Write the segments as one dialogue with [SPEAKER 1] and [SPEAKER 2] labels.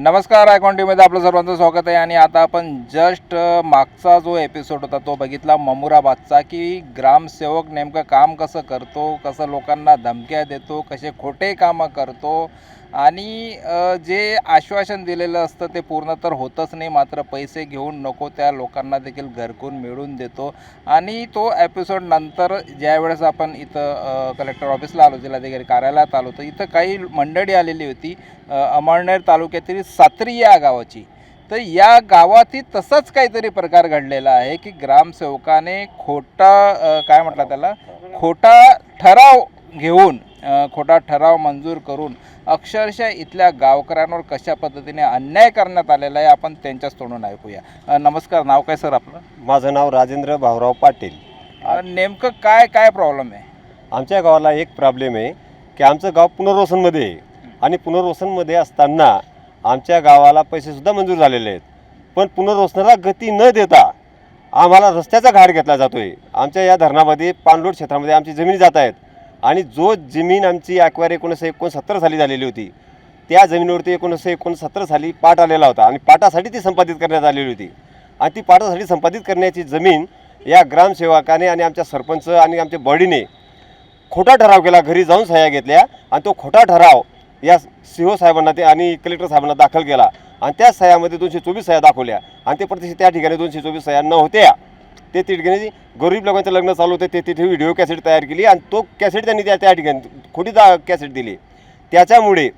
[SPEAKER 1] नमस्कार आयकॉन टीव्हीमध्ये आपलं सर्वांचं स्वागत आहे आणि आता आपण जस्ट मागचा जो एपिसोड होता तो बघितला ममुराबादचा की ग्रामसेवक नेमकं काम कसं करतो कसं लोकांना धमक्या देतो कसे खोटे कामं करतो आणि जे आश्वासन दिलेलं असतं ते पूर्ण तर होतच नाही. मात्र पैसे घेऊन नको त्या लोकांना देखील घरकून मिळवून देतो. आणि तो एपिसोड नंतर ज्यावेळेस आपण इथं कलेक्टर ऑफिसला आलो जिल्हाधिकारी कार्यालयात आलो तर इथं काही मंडळी आलेली होती अमळनेर तालुक्यातील सात्री या गावाची. तर या गावातही तसाच काहीतरी प्रकार घडलेला आहे की ग्रामसेवकाने खोटा काय म्हटलं त्याला? खोटा ठराव घेऊन खोटा ठराव मंजूर करून अक्षरशः इथल्या गावकऱ्यांवर कशा पद्धतीने अन्याय करण्यात आलेला आहे आपण त्यांच्याच तोंडून ऐकूया. नमस्कार नाव काय सर आपलं?
[SPEAKER 2] माझं नाव राजेंद्र भाऊराव पाटील.
[SPEAKER 1] नेमकं काय काय प्रॉब्लेम आहे?
[SPEAKER 2] आमच्या गावाला एक प्रॉब्लेम आहे की आमचं गाव पुनर्वसनमध्ये आहे. आणि पुनर्वसनमध्ये असताना आमच्या गावाला पैसेसुद्धा मंजूर झालेले आहेत. पण पुनर्वसनाला गती न देता आम्हाला रस्त्याचा घाट घेतला जातो आहे आमच्या या धरणामध्ये पाणलोट क्षेत्रामध्ये आमची जमीन जात आहेत. आणि जो जमीन आमची अकवार एकोणीसशे एकोणसत्तर साली झालेली होती त्या जमिनीवरती एकोणीसशे एकोणसत्तर साली पाट आलेला होता आणि पाटासाठी ती संपादित करण्यात आलेली होती. आणि ती पाटासाठी संपादित करण्याची जमीन या ग्रामसेवकाने आणि आमच्या सरपंच आणि आमच्या बॉडीने खोटा ठराव केला घरी जाऊन सह्या घेतल्या आणि तो खोटा ठराव या सी ओ साहेबांना ते आणि कलेक्टर साहेबांना दाखल केला. आणि त्या सह्यामध्ये दोनशे चोवीस सह्या दाखवल्या आणि ते प्रत्यक्ष त्या ठिकाणी दोनशे चोवीस सह्या न होत्या. ते त्या ठिकाणी गरीब लोकांचं लग्न चालू होतं. ते तिथे व्हिडिओ कॅसेट तयार केली आणि तो कॅसेट त्यांनी त्या त्या ठिकाणी खोटी दा कॅसेट दिली. त्याच्यामुळे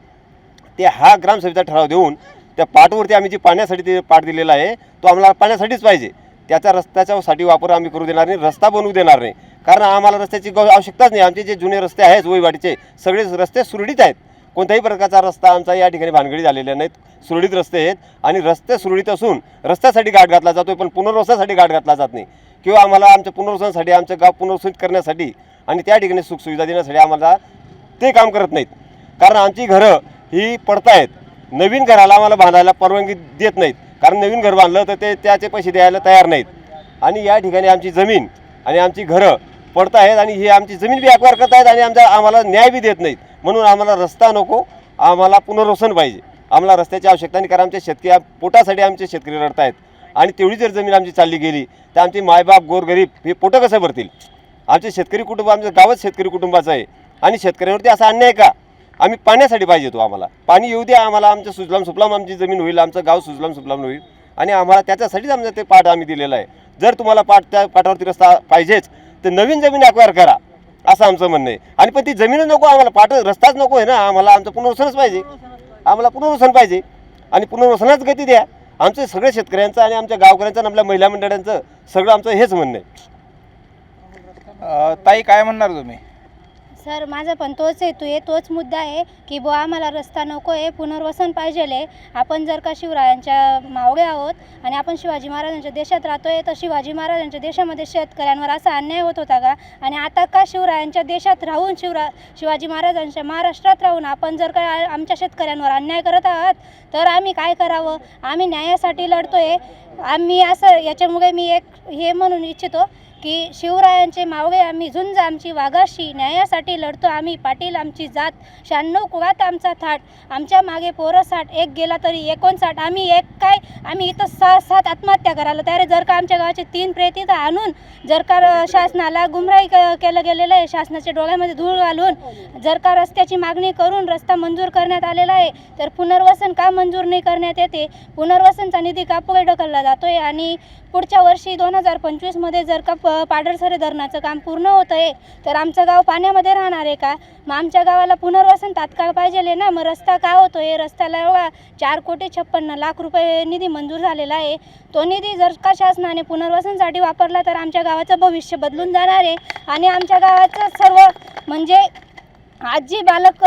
[SPEAKER 2] ते हा ग्रामसभेचा ठराव देऊन त्या पाटवरती आम्ही जी पाण्यासाठी ते पाट दिलेला आहे तो आम्हाला पाण्यासाठीच पाहिजे. त्याचा रस्त्याच्यासाठी वापर आम्ही करू देणार नाही रस्ता बनवू देणार नाही. कारण आम्हाला रस्त्याची ग आवश्यकताच नाही. आमचे जे जुने रस्ते आहेत वहिवाडीचे सगळे रस्ते सुरळीत आहेत. कोणत्याही प्रकारचा रस्ता आमचा या ठिकाणी भानगडी झालेल्या नाहीत. सुरळीत रस्ते आहेत आणि रस्ते सुरळीत असून रस्त्यासाठी गाठ घातला जातो पण पुनर्वसनासाठी गाठ घातला जात नाही. किंवा आम्हाला आमच्या पुनर्वसनासाठी आमचं गाव पुनर्वसित करण्यासाठी आणि त्या ठिकाणी सुखसुविधा देण्यासाठी आम्हाला ते काम करत नाहीत. कारण आमची घरं ही पडतायत. नवीन घराला आम्हाला बांधायला परवानगी देत नाहीत. कारण नवीन घर बांधलं तर ते त्याचे पैसे द्यायला तयार नाहीत. आणि या ठिकाणी आमची जमीन आणि आमची घरं पडत आहेत आणि ही आमची जमीन बी अकवार करत आहेत आणि आमचा आम्हाला न्याय बी देत नाहीत. म्हणून आम्हाला रस्ता नको आम्हाला पुनर्वसन पाहिजे. आम्हाला रस्त्याची आवश्यकता नाही कारण आमच्या शेतकरी पोटासाठी आमचे शेतकरी रडत आहेत आणि तेवढी जर जमीन आमची चालली गेली तर आमचे मायबाप गोरगरीब हे पोटं कसं भरतील? आमचे शेतकरी कुटुंब आमचं गावच शेतकरी कुटुंबाचं आहे. आणि शेतकऱ्यांवरती असा अन्याय का? आम्ही पाण्यासाठी पाहिजे तो आम्हाला. पाणी येऊ द्या आम्हाला आमचं सुजलाम सुफलाम आमची जमीन होईल आमचं गाव सुजलाम सुफलाम होईल. आणि आम्हाला त्याच्यासाठीच आमचं ते पाठ आम्ही दिलेलं आहे. जर तुम्हाला पाठ त्या पाठावरती रस्ता पाहिजेच तर नवीन जमीन अक्वायर करा. असं आमचं म्हणणं आहे. आणि पण ती जमीनच नको आम्हाला पाठ रस्ताच नको आहे ना. आम्हाला आमचं पुनर्वसनच पाहिजे. आम्हाला पुनर्वसन पाहिजे. आणि पुनर्वसनाच गती द्या. आमचं सगळ्या शेतकऱ्यांचं आणि आमच्या गावकऱ्यांचं आणि आपल्या महिला मंडळांचं सगळं आमचं हेच म्हणणं आहे.
[SPEAKER 1] ताई काय म्हणणार तुम्ही?
[SPEAKER 3] सर माझा पण तोच हेतू आहे तोच मुद्दा आहे की बुवा आम्हाला रस्ता नको आहे पुनर्वसन पाहिजे आपण जर का शिवरायांच्या मावळे आहोत आणि आपण शिवाजी महाराजांच्या देशात राहतो आहे तर शिवाजी महाराजांच्या देशामध्ये शेतकऱ्यांवर असा अन्याय होत होता का? आणि आता का शिवरायांच्या देशात राहून शिवरा शिवाजी महाराजांच्या महाराष्ट्रात राहून आपण जर का आमच्या शेतकऱ्यांवर अन्याय करत आहात तर आम्ही काय करावं? आम्ही न्यायासाठी लढतो आहे आम्ही असं याच्यामुळे मी एक हे म्हणून इच्छितो की शिवरायांचे मावळे आम्ही झुंज आमची वाघाशी न्यायासाठी लढतो आम्ही. पाटील आमची जात शहाण्णव कुळात आमचा थाट. आमच्या मागे पोरं साठ एक गेला तरी एकोणसाठ. आम्ही एक काय? आम्ही इथं सहा सात आत्महत्या करायला तयार जर का आमच्या गावाचे तीन प्रेत आणून जर का शासनाला गुमराही क- केलं गेलेलं आहे शासनाच्या डोळ्यामध्ये धूळ घालून जर का रस्त्याची मागणी करून रस्ता मंजूर करण्यात आलेला आहे तर पुनर्वसन का मंजूर नाही करण्यात येते? पुनर्वसनचा निधी का पुढे ढकलला जातो आहे आणि पुढच्या वर्षी दोन हजार पंचवीसमध्ये जर का प पाडरसरे धरणाचं काम पूर्ण होतं आहे तर आमचं गाव पाण्यामध्ये राहणार आहे का? मग आमच्या गावाला पुनर्वसन तात्काळ पाहिजे ना? मग रस्ता का होतो आहे रस्त्याला एवढा चार कोटी छप्पन्न लाख रुपये निधी मंजूर झालेला आहे. तो निधी जर का शासनाने पुनर्वसनसाठी वापरला तर आमच्या गावाचं भविष्य बदलून जाणार आहे. आणि आमच्या गावाचं सर्व म्हणजे आज जी बालक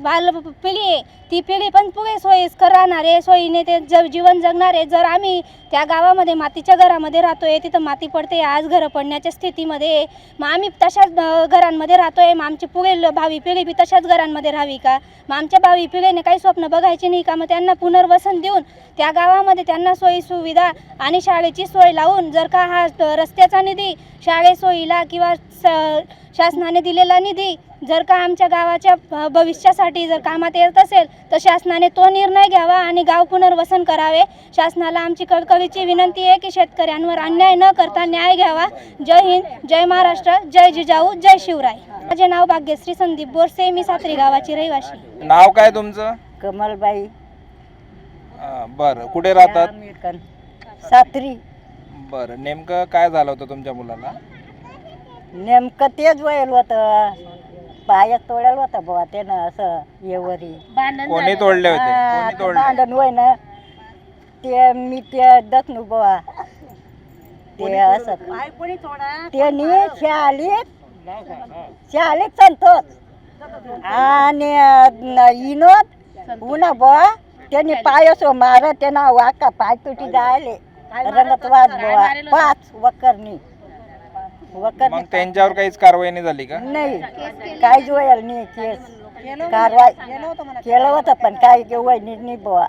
[SPEAKER 3] बाल पिढी आहे ती पिढी पण पुढे सोयीस्कर राहणार आहे सोयीने ते जग जीवन जगणार आहे. जर आम्ही त्या गावामध्ये मातीच्या घरामध्ये राहतो आहे तिथं माती पडते आज घरं पडण्याच्या स्थितीमध्ये आहे. मग आम्ही तशाच घरांमध्ये राहतो आहे मग आमची पुढील भावी पिढी बी तशाच घरांमध्ये राहावी का? मग आमच्या भावी पिढीने काही स्वप्न बघायची नाही का? मग त्यांना पुनर्वसन देऊन त्या गावामध्ये त्यांना सोयी सुविधा आणि शाळेची सोय लावून जर का हा रस्त्याचा निधी शाळे सोयीला किंवा स शासनाने दिलेला निधी जर का आमच्या गावाच्या भविष्यासाठी जर कामात येत असेल तर शासनाने तो निर्णय घ्यावा आणि गाव पुनर्वसन करावे. शासनाला आमची कळकळीची विनंती आहे की शेतकऱ्यांवर अन्याय न करता न्याय घ्यावा. जय हिंद जय महाराष्ट्र जय जिजाऊ जय शिवराय. माझे नाव भाग्यश्री संदीप बोरसे मी सात्री गावाची रहिवाशी
[SPEAKER 1] नाव काय तुमचं?
[SPEAKER 4] कमलबाई.
[SPEAKER 1] बरं कुठे राहतात?
[SPEAKER 4] सात्री.
[SPEAKER 1] बरं नेमकं काय झालं होतं तुमच्या मुलाला?
[SPEAKER 4] नेमकं तेच वयल होतं. पायात तोडेल होतं बुवा त्यानं असं येवरी
[SPEAKER 1] कोणी तोडले होते?
[SPEAKER 4] हा,
[SPEAKER 1] कोणी
[SPEAKER 4] ते
[SPEAKER 1] तोडले?
[SPEAKER 4] भांडण होय ना ते मी ते दखनू बुवा. ते असं. त्यांनी शालीत शालीत संतोष आणि न- इनोद. उन्हा बुवा त्यांनी पायसो मार त्यांना वाका पाय तुटी जायले रंगत वाज बुवा. पाच वकरनी वकरनी
[SPEAKER 1] मग त्यांच्यावर काहीच कारवाई नाही झाली का?
[SPEAKER 4] नाही. काय जोयल नाही केस. कारवाई केलं होतं पण काय वय नाही बुवा.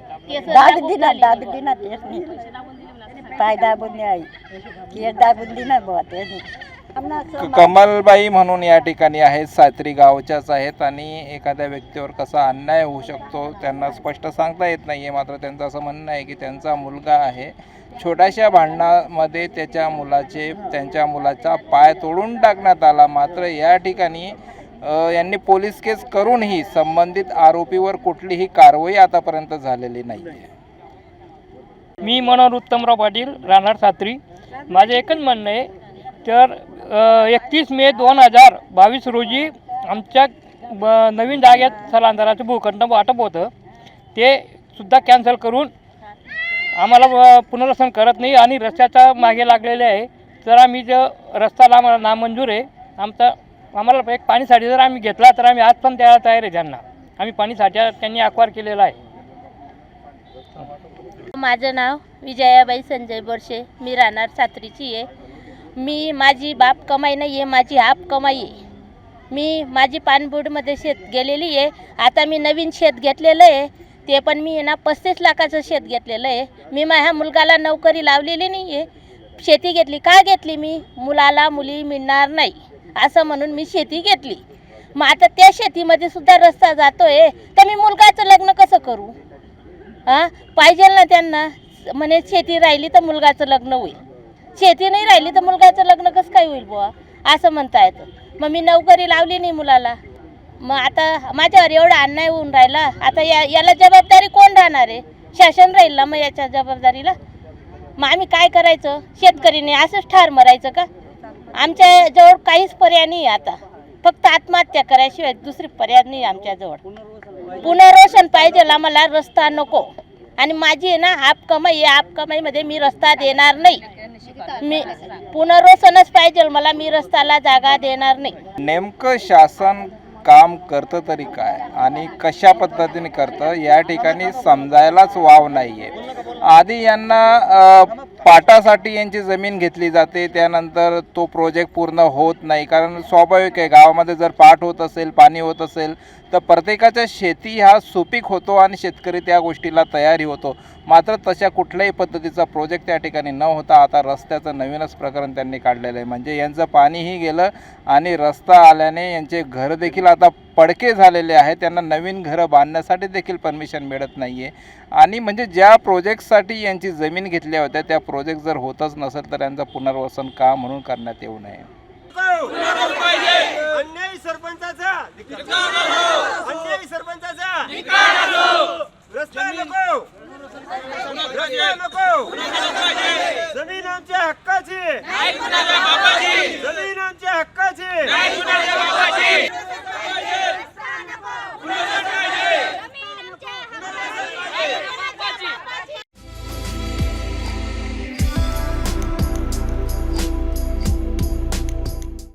[SPEAKER 4] दाब दिना दाब दिना तेच नाही. पाय दाबून नाही आई. केस दाबून दिना बुवा तेच नाही.
[SPEAKER 1] कमलबाई म्हणून या ठिकाणी आहेत सात्री गावच्याच आहेत आणि एखाद्या व्यक्तीवर कसा अन्याय होऊ शकतो त्यांना स्पष्ट सांगता येत नाही आहे मात्र त्यांचं असं म्हणणं आहे की त्यांचा मुलगा आहे. छोट्याशा भांडणामध्ये त्याच्या मुलाचे त्यांच्या मुलाचा पाय तोडून टाकण्यात आला. मात्र या ठिकाणी यांनी पोलीस केस करूनही संबंधित आरोपीवर कुठलीही कारवाई आतापर्यंत झालेली नाही आहे
[SPEAKER 5] मी मनोहर उत्तमराव पाटील राहणार सात्री. माझं एकच म्हणणं आहे तर एकतीस मे दोन हजार बावीस रोजी आमच्या ब- नवीन जागेत स्थलांतराचं भूखंड वाटप होतं. ते सुद्धा कॅन्सल करून आम्हाला पुनर्वसन करत नाही आणि रस्त्याचा मागे लागलेले आहे. तर आम्ही जो रस्ता आम्हाला नामंजूर आहे आमचा आम्हाला एक पाणीसाठी जर आम्ही घेतला तर आम्ही आज पण द्यायला तयार आहे त्यांना. आम्ही पाणीसाठी त्यांनी अक्वार केलेला आहे.
[SPEAKER 6] माझं नाव विजयाबाई संजय बोरशे. मी राहणार सात्रीची आहे. मी माझी बाप कमाई नाही आहे माझी आप कमाई. आहे मी माझी पानबुडमध्ये शेत गेलेली आहे. आता मी नवीन शेत घेतलेलं आहे. ते पण मी ना पस्तीस लाखाचं शेत घेतलेलं आहे. मी माझ्या मुलगाला नोकरी लावलेली नाही आहे शेती घेतली. का घेतली मी? मुलाला मुली मिळणार नाही. असं म्हणून मी शेती घेतली. मग आता त्या शेतीमध्ये सुद्धा रस्ता जातो आहे तर मी मुलगाचं लग्न कसं करू? हां पाहिजे ना त्यांना. म्हणे शेती राहिली तर मुलगाचं लग्न होईल. शेती नाही राहिली तर मुलगाचं लग्न कसं काय होईल बुवा? असं म्हणता येतं मग मी नोकरी लावली नाही मुलाला. मग आता माझ्यावर एवढा अन्याय होऊन राहिला. आता या याला जबाबदारी कोण राहणार आहे? शासन राहील ना मग याच्या जबाबदारीला? मग आम्ही काय करायचं? शेतकरीने असंच ठार मरायचं का? आमच्या जवळ काहीच पर्याय नाही आहे आता. फक्त आत्महत्या करायशिवाय दुसरी पर्याय नाही आमच्याजवळ पुनर्वसन पाहिजे आम्हाला रस्ता नको. आणि माझी आहे ना आप कमाई आप कमाईमध्ये मी रस्ता देणार नाही. मी पुनर्वसनच पाहिजे मला मी रस्त्याला जागा देणार नाही.
[SPEAKER 1] नेमकं शासन काम करतं तरी काय आणि कशा पद्धतीने करतं या ठिकाणी समजायलाच वाव नाहीये. आधी यांना अ, पाटासाठी यांची जमीन घेतली जाते त्यानंतर तो प्रोजेक्ट पूर्ण होत नाही. कारण स्वाभाविक आहे गावामध्ये जर पाठ होत असेल पाणी होत असेल तर प्रत्येकाच्या शेती हा सुपीक होतो आणि शेतकरी त्या गोष्टीला तयारी होतो. मात्र तशा कुठल्याही पद्धतीचा प्रोजेक्ट त्या ठिकाणी न होता आता रस्त्याचं नवीनच प्रकरण त्यांनी काढलेलं आहे. म्हणजे यांचं पाणीही गेलं आणि रस्ता आल्याने यांचे घर देखील आता पडके झालेले आहेत त्यांना नवीन घरं बांधण्यासाठी देखील परमिशन मिळत नाही आहे आणि म्हणजे ज्या प्रोजेक्टसाठी यांची जमीन घेतल्या होत्या त्या प्रोजेक्ट जर होतच नसेल तर यांचं पुनर्वसन का म्हणून करण्यात येऊ नये?
[SPEAKER 7] जमीन. आमच्या हक्काची. जमीन आमच्या हक्काची.